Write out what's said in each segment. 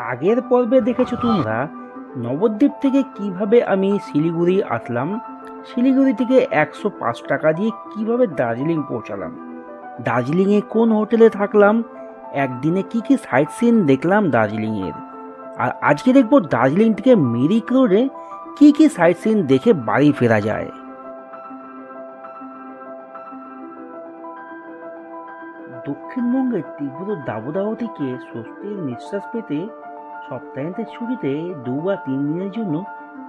আগের পর্বে দেখেছ তোমরা? নবদ্বীপ থেকে কীভাবে আমি শিলিগুড়ি আসলাম? শিলিগুড়ি থেকে একশো পাঁচ টাকা দিয়ে কীভাবে দার্জিলিং পৌঁছালাম? দার্জিলিংয়ে কোন হোটেলে থাকলাম? একদিনে কি কি সাইট সিন দেখলাম দার্জিলিংয়ের? আর আজকে দেখব দার্জিলিং থেকে মিরিক রোডে কি কি সাইট সিন দেখে বাড়ি ফেরা যায়। দক্ষিণবঙ্গের তীব্র দাবদাহ থেকে স্বস্তির নিঃশ্বাস পেতে সপ্তাহান্তের ছুটিতে দু বা তিন দিনের জন্য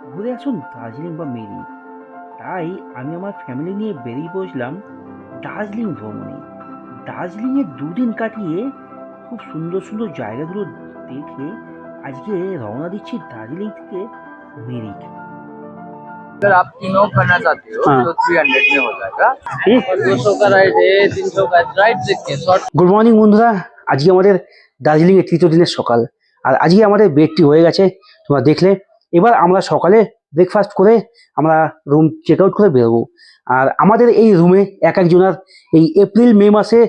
ঘুরে আসুন দার্জিলিং বা মেরি তাই আমি আমার ফ্যামিলি নিয়ে বেরিয়ে পড়ছিলাম দার্জিলিং ভ্রমণে দার্জিলিংয়ে দুদিন কাটিয়ে খুব সুন্দর সুন্দর জায়গাগুলো দেখে আজকে রওনা দিচ্ছি দার্জিলিং থেকে মেরিক अगर आप तीनों करना चाहते हो हाँ। तो थ्री हंड्रेड में हो जाएगा दो सौ का राइड है तीन सौ का राइड देखिए शॉर्ट গুড মর্নিং বন্ধুরা আজকে আমাদের দার্জিলিংয়ের তৃতীয় দিনের সকাল আর আজকে আমাদের বেডটি হয়ে গেছে, তোমরা দেখলে। এবার আমরা সকালে ব্রেকফাস্ট করে আমরা রুম চেক আউট করে বেরোবো। আর আমাদের এই রুমে এক একজনের এই এপ্রিল মে মাসে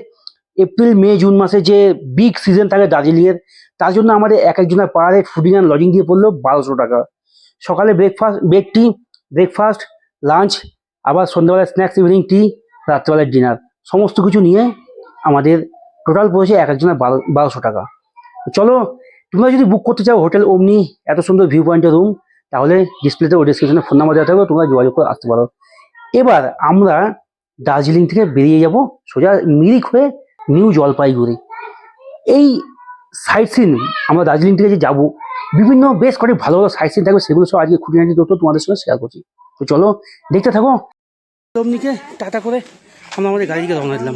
এপ্রিল মে জুন মাসে যে বিগ সিজন থাকে দার্জিলিংয়ের, তার জন্য আমাদের এক একজনের পাহাড়ে ফুডিং অ্যান্ড লজিং দিয়ে পড়ল বারোশো টাকা। সকালে breakfast break tea breakfast lunch আবার সন্ধ্যাবেলা স্ন্যাক্স ইভিনিং টি রাত্রেবেলার ডিনার সমস্ত কিছু নিয়ে আমাদের টোটাল পড়েছে এক একজনের বারো, বারোশো টাকা। চলো তোমরা যদি বুক করতে চাও হোটেল অমনি, এত সুন্দর ভিউ পয়েন্টের রুম তাহলে ডিসপ্লেতে ও ডিসক্রিপশনে ফোন নাম্বার দেওয়া থাকবে, তোমরা যোগাযোগ করে আসতে পারো। এবার আমরা দার্জিলিং থেকে বেরিয়ে যাব, সোজা মিরিক হয়ে নিউ জলপাইগুড়ি। এই সাইট সিন আমরা দার্জিলিং থেকে যে যাব, বিভিন্ন বেশ কয়েক ভালো ভালো সাইট সিন থাকবে, সেগুলো সব আজকে খুঁটিনাটি তথ্য তোমাদের সঙ্গে শেয়ার করছি। তো চলো, দেখতে থাকো। টাটা করে আমরা আমাদের গাড়ি দিকে রওনা দিলাম।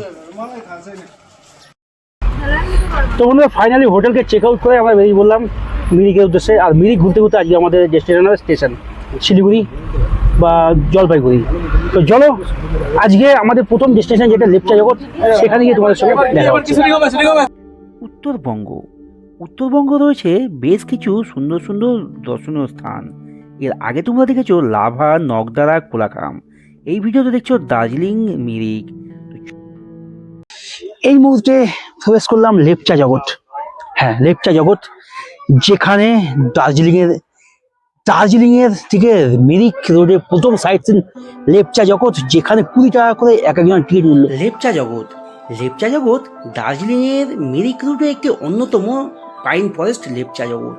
তো বন্ধুরা ফাইনালি হোটেলকে চেক আউট করে আমরা বেরিয়ে বললাম মিরিকের উদ্দেশ্যে। আর মিরিক ঘুরতে ঘুরতে আজকে আমাদের যে স্টেশন হবে স্টেশন শিলিগুড়ি বা জলপাইগুড়ি। তো চলো আজকে আমাদের প্রথম ডেস্টিনেশন যেটা লেপচা জগৎ সেখানে গিয়ে তোমাদের সঙ্গে দেখা উত্তরবঙ্গ। উত্তরবঙ্গ রয়েছে বেশ কিছু সুন্দর সুন্দর দর্শনীয় স্থান। এর আগে তোমরা দেখেছ লাভা নগদারা কোলাকাম এই ভিডিওতে দেখছ দার্জিলিং মিরিক। এই মুহূর্তে প্রবেশ করলাম লেপচা জগৎ। হ্যাঁ লেপচা জগৎ, যেখানে দার্জিলিংয়ের দার্জিলিংয়ের থেকে মিরিক রোডে প্রথম সাইট সিন লেপচা জগৎ, যেখানে কুড়ি টাকা করে এক একজন টিকিট মূল্য। লেপচা জগৎ লেপচা জগৎ দার্জিলিংয়ের মিরিক রোডে একটি অন্যতম পাইন ফরেস্ট লেপচা জগৎ।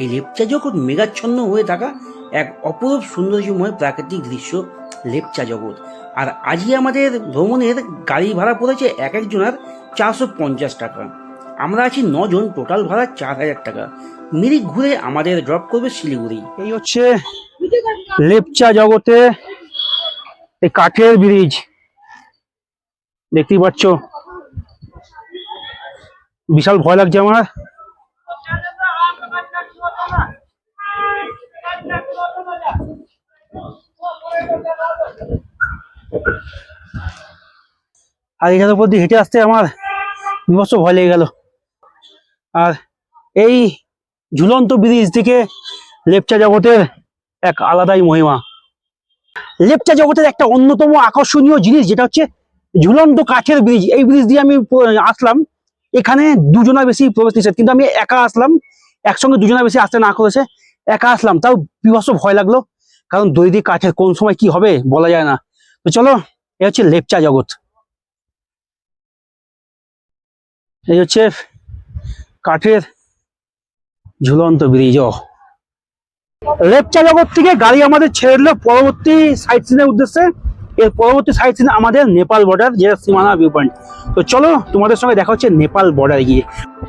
এই লেপচা জগৎ মেঘাচ্ছন্ন হয়ে থাকা এক অপরূপ সৌন্দর্যময় প্রাকৃতিক দৃশ্য লেপচা জগৎ। আর আজকে আমাদের ভ্রমণের গাড়ি ভাড়া পড়েছে এক একজনের চারশো পঞ্চাশ টাকা। আমরা আছি নজন, টোটাল ভাড়া চার হাজার টাকা। মিরিক ঘুরে আমাদের ড্রপ করবে শিলিগুড়ি। এই হচ্ছে লেপচা জগতে এই কাঠের ব্রিজ দেখতেই পাচ্ছ। বিশাল ভয় লাগছে আমার। আর এখানের উপর দিয়ে হেঁটে আসতে আমার বিভৎস ভয় লেগে গেল। আর এই ঝুলন্ত ব্রিজ থেকে লেপচা জগতের এক আলাদাই মহিমা। লেপচা জগতের একটা অন্যতম আকর্ষণীয় জিনিস যেটা হচ্ছে ঝুলন্ত কাঠের ব্রিজ। এই ব্রিজ দিয়ে আমি আসলাম। এখানে দুজনা বেশি প্রবেশ নিষেধ, কিন্তু আমি একা আসলাম। একসঙ্গে দুজনা বেশি আসতে না করেছে, একা আসলাম। তাও বিভৎস ভয় লাগল, কারণ দৈদিক কাঠের কোন সময় কি হবে বলা যায় না। তো চলো, এ হচ্ছে লেপচা জগৎ। এই হচ্ছে কাঠের ঝুলন্ত ব্রিজ। লেপচা জগৎ থেকে গাড়ি আমাদের ছেড়ে দিল পরবর্তী সাইট সিনের উদ্দেশ্যে। এর পরবর্তী সাইট সিন আমাদের নেপাল বর্ডার যেটা সীমানা ভিউ পয়েন্ট তো চলো, তোমাদের সঙ্গে দেখা হচ্ছে নেপাল বর্ডারে গিয়ে।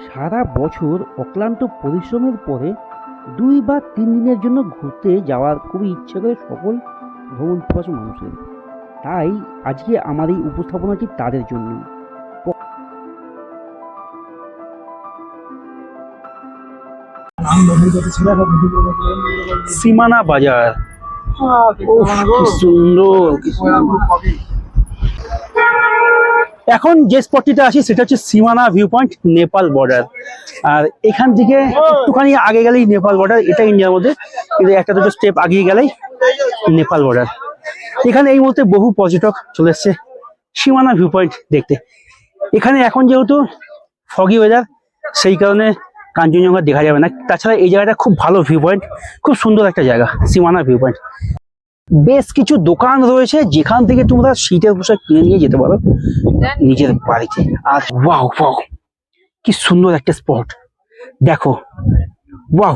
সারা বছর অক্লান্ত পরিশ্রমের পরে দুই বা তিন দিনের জন্য ঘুরতে যাওয়ার খুবই ইচ্ছে করে সকল ভ্রমণ পিপাসু মানুষের। তাই আজকে আমার এই উপস্থাপনাটি তাদের জন্য। সীমানা বাজার। সুন্দর সুন্দর। এখন যে স্পটটিতে আছি সেটা হচ্ছে Simana view point Nepal border আর এখান থেকে একটুখানি আগে গেলেই নেপাল বর্ডার এটা ইন্ডিয়ার মধ্যে। কিন্তু একটা দুটো স্টেপ আগিয়ে গেলেই নেপাল বর্ডার এখানে এই মুহূর্তে বহু পর্যটক চলে এসছে। সীমানা ভিউ পয়েন্ট দেখতে। এখানে এখন যেহেতু ফগি ওয়েদার সেই কারণে কাঞ্চনজঙ্ঘা দেখা যাবে না। তাছাড়া এই জায়গাটা খুব ভালো ভিউ পয়েন্ট খুব সুন্দর একটা জায়গা, সীমানা ভিউ পয়েন্ট বেশ কিছু দোকান রয়েছে, যেখান থেকে তোমরা শীতের পোশাক কিনে নিয়ে যেতে পারো, নিজের বাড়িতে। আর ওয়াও ওয়াও কি সুন্দর একটা স্পট দেখো ওয়াও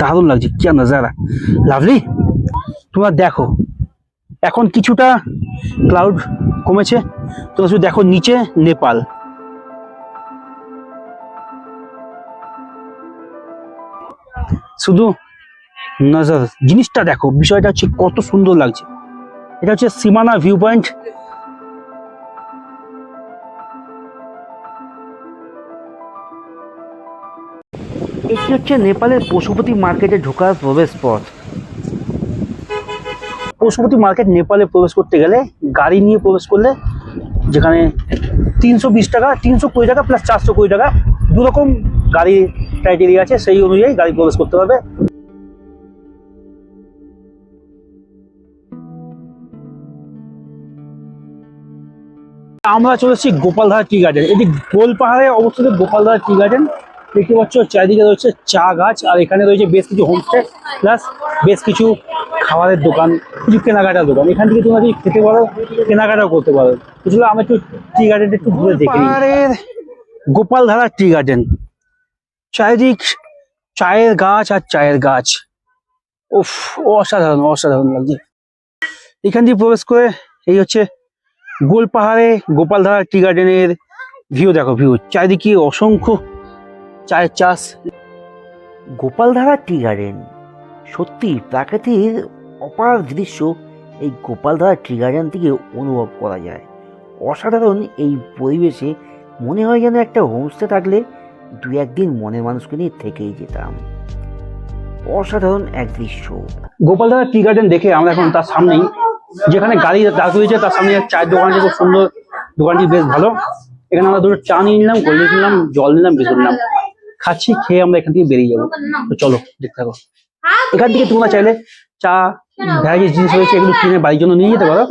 দারুণ লাগছে, কি নজারা। লাভলি তোমরা দেখো এখন কিছুটা ক্লাউড কমেছে। তো শুধু দেখো নিচে নেপাল। শুধু নজর, জিনিসটা দেখো, বিষয়টা হচ্ছে কত সুন্দর লাগছে। এটা হচ্ছে সীমানা ভিউ পয়েন্ট এটি হচ্ছে নেপালের পশুপতি মার্কেটে ঢোকার প্রবেশ পথ। পশুপতি মার্কেট নেপালে প্রবেশ করতে গেলে গাড়ি নিয়ে প্রবেশ করলে যেখানে তিনশো বিশ টাকা, তিনশো কুড়ি টাকা প্লাস চারশো কুড়ি টাকা দু রকম গাড়ি ক্রাইটেরিয়া আছে, সেই অনুযায়ী গাড়ি প্রবেশ করতে পারবে। আমরা চলে এসেছি গোপালধারা টি গার্ডেন। এটি গোল পাহাড়ে অবস্থিত গোপালধারা টি গার্ডেন। দেখতে পাচ্ছ, চারিদিকে রয়েছে চা গাছ, আর এখানে রয়েছে বেশ কিছু হোমস্টে প্লাস বেশ কিছু খাবারের দোকান কিছু কেনাকাটার দোকান এখান থেকে তোমরা যদি খেতে পারো কেনাকাটাও করতে পারো। বুঝলো? আমরা একটু টি গার্ডেনটা একটু ঘুরে দেখি। গোপালধারা টি গার্ডেন চারিদিক চায়ের গাছ আর চায়ের গাছ। উফ অসাধারণ অসাধারণ লাগছে। এখান দিয়ে প্রবেশ করে এই হচ্ছে গোল পাহাড়ে গোপালধারা টি গার্ডেনের ভিউ দেখো ভিউ চারিদিকে অসংখ্য চায়ের চাষ। গোপালধারা টি গার্ডেন সত্যি প্রাকৃতিক অপার দৃশ্য এই গোপালধারা গার্ডেন থেকে অনুভব করা যায়। অসাধারণ এই পরিবেশে মনে হয় যেন একটা হোমস্টে থাকলে দু একদিন মনের মানুষকে নিয়ে থেকেই যেতাম। অসাধারণ এক দৃশ্য। গোপালধারা টি গার্ডেন দেখে আমরা এখন তার সামনেই, যেখানে গাড়ি দাঁড় করেছে তার সামনে চায়ের দোকানটি খুব সুন্দর দোকানটি বেশ ভালো। এখানে আমরা দুটো চা নিয়ে নিলাম ড্রিঙ্কস নিলাম, জল নিলাম, বিস্কুট নিলাম। খাচ্ছি, খেয়ে আমরা এখান থেকে বেরিয়ে যাব। তো চলো, দেখতে থাকো। এখান থেকে তোমরা চাইলে চা ভ্যারাইটিস জিনিস রয়েছে এগুলো কিনে বাড়ির জন্য নিয়ে যেতে পারো।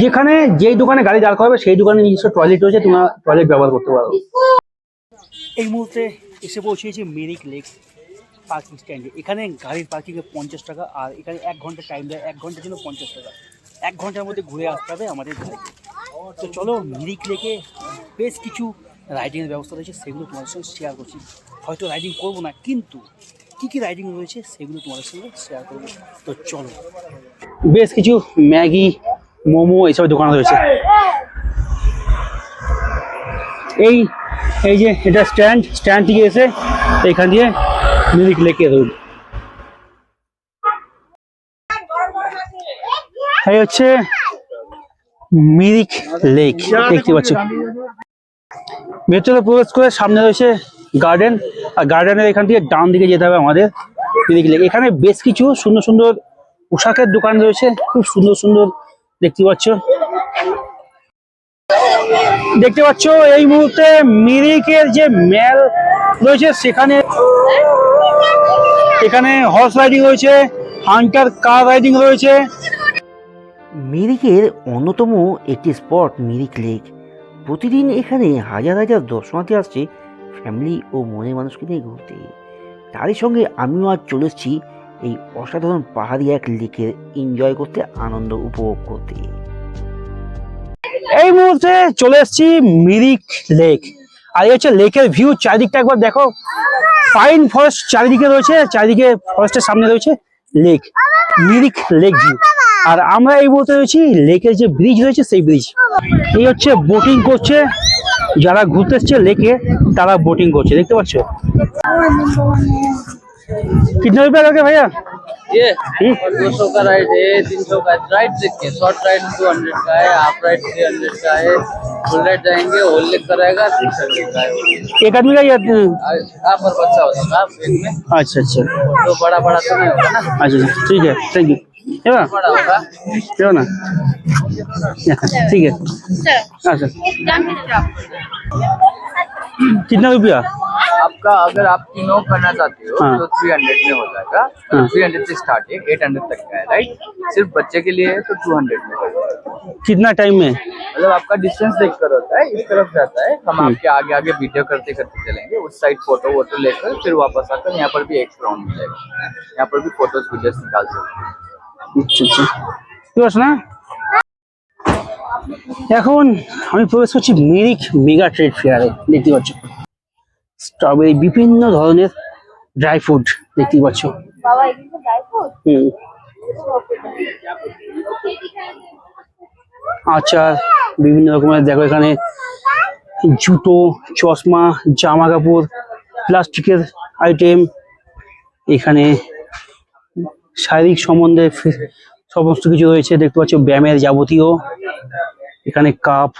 যেখানে যেই দোকানে গাড়ি দাঁড় করাবে সেই দোকানে নিজস্ব টয়লেট রয়েছে তোমরা টয়লেট ব্যবহার করতে পারো। এই মুহূর্তে এসে পৌঁছেছি মেরিক লেক পার্কিং স্ট্যান্ডে এখানে গাড়ির পার্কিংয়ে পঞ্চাশ টাকা আর এখানে এক ঘণ্টা টাইম দেয় এক ঘণ্টার জন্য পঞ্চাশ টাকা। এক ঘণ্টার মধ্যে ঘুরে আসতে হবে আমাদের গাড়িতে তো চলো মিরিক লেকে বেশ কিছু রাইডিংয়ের ব্যবস্থা রয়েছে সেগুলো তোমাদের সঙ্গে শেয়ার করছি। হয়তো রাইডিং করব না কিন্তু কী কী রাইডিং রয়েছে সেগুলো তোমাদের সঙ্গে শেয়ার করব। তো চলো। বেশ কিছু ম্যাগি, মোমো এইসব দোকান রয়েছে। এই এই যে এটা স্ট্যান্ড স্ট্যান্ড থেকে এসে এখান দিয়ে মিরিক লেকে রোড এই হচ্ছে মিরিক লেক, দেখতে পাচ্ছ। ভেতরে প্রবেশ করে সামনে রয়েছে গার্ডেন আর গার্ডেনের এখান থেকে ডান দিকে যেতে হবে আমাদের। লেক এখানে বেশ কিছু সুন্দর সুন্দর পোশাকের দোকান রয়েছে, খুব সুন্দর সুন্দর দেখতে পাচ্ছ। দেখতে পাচ্ছ, এই মুহূর্তে মিরিকের যে মেল রয়েছে, সেখানে এখানে হর্স রাইডিং রয়েছে হান্টার কার রাইডিং রয়েছে। মিরিকের অন্যতম একটি স্পট মিরিক লেক প্রতিদিন এখানে হাজার হাজার দর্শনার্থী আসছে ফ্যামিলি ও মনের মানুষকে নিয়ে ঘুরতে। তারই সঙ্গে আমিও আজ চলে এসেছি এই অসাধারণ পাহাড়ি এক লেকের এনজয় করতে, আনন্দ উপভোগ করতে। এই মুহূর্তে চলে এসেছি মিরিক লেক। আর এই হচ্ছে লেকের ভিউ চারিদিকটা একবার দেখো। পাইন ফরেস্ট চারিদিকে রয়েছে, চারিদিকে ফরেস্টের সামনে রয়েছে লেক মিরিক লেক ভিউ আর আমরা এই মুহূর্তে রয়েছি লেকের যে ব্রিজ রয়েছে, সেই ব্রিজ এই হচ্ছে বোটিং করছে যারা ঘুরতে এসছে লেকে তারা বোটিং করছে দেখতে পাচ্ছ कितने रुपया लगे भैया ये हम्म। दो सौ का राइड है तीन सौ का राइड देखिए शॉर्ट राइड टू हंड्रेड का है हाफ राइड थ्री हंड्रेड का है फुल राइड जाएंगे होल लेग कराएगा सिक्स हंड्रेड का है एक आदमी का या आप पर बच्चा होता है आप एक में अच्छा अच्छा तो बड़ा बड़ा तो नहीं होगा ना अच्छा अच्छा, ठीक है थैंक यू है ना बड़ा होगा है ना ठीक है। हाँ सर। कितना रुपया? आपका अगर आप तीनों करना चाहते हो हाँ। तो थ्री हंड्रेड में हो जाएगा। तो हाँ। थ्री हंड्रेड से स्टार्ट है एट हंड्रेड तक का है राइट सिर्फ़ बच्चे के लिए तो टू हंड्रेड में कितना टाइम में? मतलब आपका डिस्टेंस देख कर होता है इस तरफ़ जाता है। हम हाँ। आपके आगे आगे वीडियो करते करते चलेंगे। उस साइड फ़ोटो वोटो लेकर फिर वापस आकर यहाँ पर भी एक राउंड मिलेगा। यहाँ पर भी फ़ोटोज़ वीडियो निकाल सकते हैं। अच्छा अच्छा। এখন আমি প্রবেশ করছি মিরিক মেগা ট্রেড ফেয়ারে দেখতে পাচ্ছ। স্ট্রবেরি বিভিন্ন ধরনের ড্রাই ফ্রুট দেখতে পাচ্ছ। হুম। আচার বিভিন্ন রকমের দেখো এখানে জুতো চশমা জামা কাপড় প্লাস্টিকের আইটেম এখানে শারীরিক সম্বন্ধে সমস্ত কিছু রয়েছে দেখতে পাচ্ছ ব্যায়ামের যাবতীয়। এখানে কাপ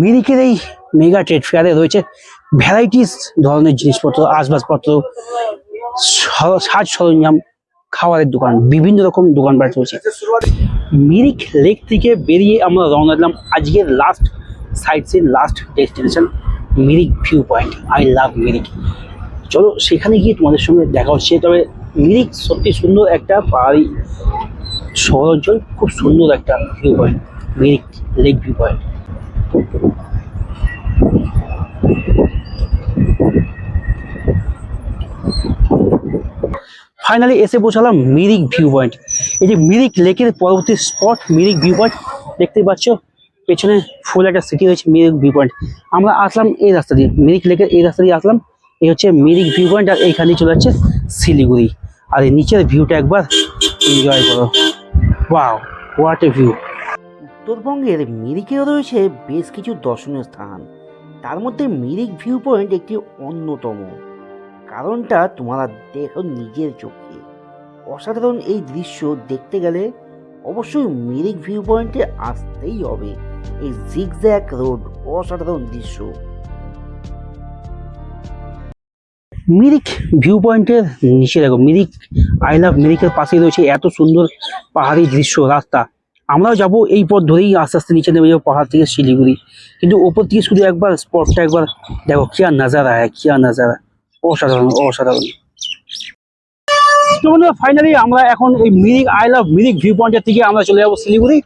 মিরিকের এই মেগা ট্রেড ফেয়ারে রয়েছে ভ্যারাইটিস ধরনের জিনিসপত্র, আসবাবপত্র, সাজ সরঞ্জাম, খাবারের দোকান, বিভিন্ন রকম দোকানপাট রয়েছে। মিরিক লেক থেকে বেরিয়ে আমরা রওনা দিলাম আজকের last sightseeing last destination Mirik view point I love Mirik. চলো সেখানে গিয়ে তোমাদের সঙ্গে দেখা হচ্ছে। তবে মিরিক সত্যি সুন্দর একটা পাহাড়ি শহর খুব সুন্দর একটা view point Mirik lake view point finally এসে পৌঁছালাম মিরিক ভিউ পয়েন্ট এই যে মিরিক লেকের পরবর্তী স্পট মিরিক ভিউ পয়েন্ট দেখতে পাচ্ছ, পেছনে ফুল একটা সিটি রয়েছে মিরিক ভিউ পয়েন্ট আমরা আসলাম এই রাস্তা দিয়ে, মিরিক লেকের এই রাস্তা দিয়ে আসলাম। এই হচ্ছে মিরিক ভিউ পয়েন্ট আর এইখানেই চলে যাচ্ছে শিলিগুড়ি। আর এই নিচের ভিউটা একবার এনজয় করো। ওয়াও হোয়াট এ ভিউ উত্তরবঙ্গের মিরিকেও রয়েছে বেশ কিছু দর্শনীয় স্থান। তার মধ্যে মিরিক ভিউ পয়েন্ট একটি অন্যতম। কারণটা তোমরা দেখো নিজের চোখে। অসাধারণ এই দৃশ্য দেখতে গেলে অবশ্যই মিরিক ভিউ পয়েন্টে আসতেই হবে। এই জিগজ্যাক রোড অসাধারণ দৃশ্য। মিরিক ভিউ পয়েন্টের নিচে দেখো, মিরিক আই লাভ মিরিকের পাশেই রয়েছে এত সুন্দর পাহাড়ি দৃশ্য, রাস্তা। আমরাও যাব এই পথ ধরেই আস্তে আস্তে নিচে নেমে যাব পাহাড় থেকে শিলিগুড়ি। কিন্তু ওপর থেকে শুধু একবার স্পটটা একবার দেখো কিয়া নাজারা হ্যাঁ কিয়া নাজারা। অসাধারণ অসাধারণ। তো বন্ধুরা ফাইনালি আমরা এখন এই Mirik I love Mirik view পয়েন্টের থেকে আমরা চলে যাব শিলিগুড়ি।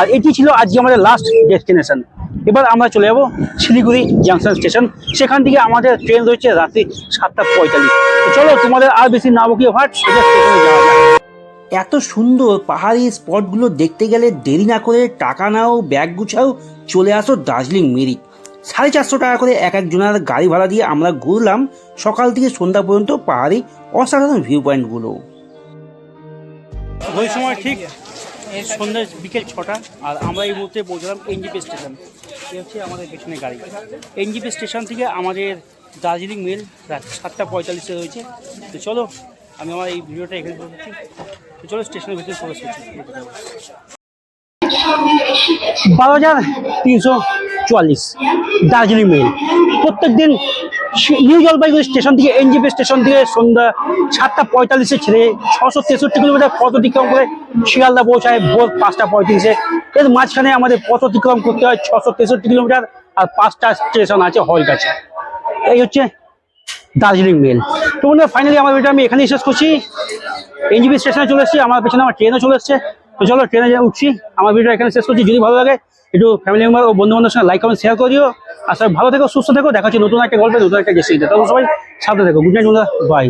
আর এটি ছিল আজকে আমাদের লাস্ট ডেস্টিনেশন এবার আমরা চলে যাব শিলিগুড়ি জাংশন স্টেশন সেখান থেকে আমাদের ট্রেন রয়েছে রাত্রি সাতটা পঁয়তাল্লিশ। চলো তোমাদের আর বেশি না বকিয়ে ভাট সোজা স্টেশনে যাওয়া যাক। এত সুন্দর পাহাড়ি স্পটগুলো দেখতে গেলে দেরি না করে টাকা নাও ব্যাগ গুছাও চলে আসো দার্জিলিং মিরিক। সাড়ে চারশো টাকা করে এক একজনের গাড়ি ভাড়া দিয়ে আমরা ঘুরলাম সকাল থেকে সন্ধ্যা পর্যন্ত পাহাড়ি অসাধারণ ভিউ পয়েন্টগুলো ওই সময় ঠিক সন্ধ্যা বিকেল ছটা, আর আমরা এই মুহূর্তে পৌঁছলাম এনজিপি স্টেশন। এ হচ্ছে আমাদের পেছনে গাড়ি। এনজিপি স্টেশন থেকে আমাদের দার্জিলিং মেল রাত সাতটা পঁয়তাল্লিশে রয়েছে তো চলো, আমি আমার এই ভিডিওটা এখানে করছি। তো চলো স্টেশনের ভিতরে প্রবেশ করছি। বারো হাজার তিনশো চুয়াল্লিশ দার্জিলিং মেল। প্রত্যেক দিন নিউ জলপাইগুড়ি স্টেশন থেকে, এনজিপি স্টেশন থেকে সন্ধ্যা সাতটা পঁয়তাল্লিশে ছেড়ে ছশো তেষট্টি কিলোমিটার পথ অতিক্রম করে শিয়ালদা পৌঁছায় ভোর পাঁচটা পঁয়ত্রিশে। এর মাঝখানে আমাদের পথ অতিক্রম করতে হয় ছশো তেষট্টি কিলোমিটার আর পাঁচটা স্টেশন আছে হল্ট আছে এই হচ্ছে দার্জিলিং মেল। তো বন্ধুরা ফাইনালি আমার ভিডিও আমি এখানেই শেষ করছি। এনজিপি স্টেশনে চলে এসেছি, আমার পেছনে আমার ট্রেনও চলে এসছে। তো চলো ট্রেনে উঠছি। আমার ভিডিও এখানে শেষ করছি। যদি ভালো লাগে একটু ফ্যামিলি মেম্বার ও বন্ধু বান্ধবের সঙ্গে লাইক কমেন্ট শেয়ার করিও। আর সবাই ভালো থেকো, সুস্থ থেকো। হচ্ছে নতুন একটা গল্পে, নতুন একটা গেস্ট সবাই সাথে থেকো। Good night bye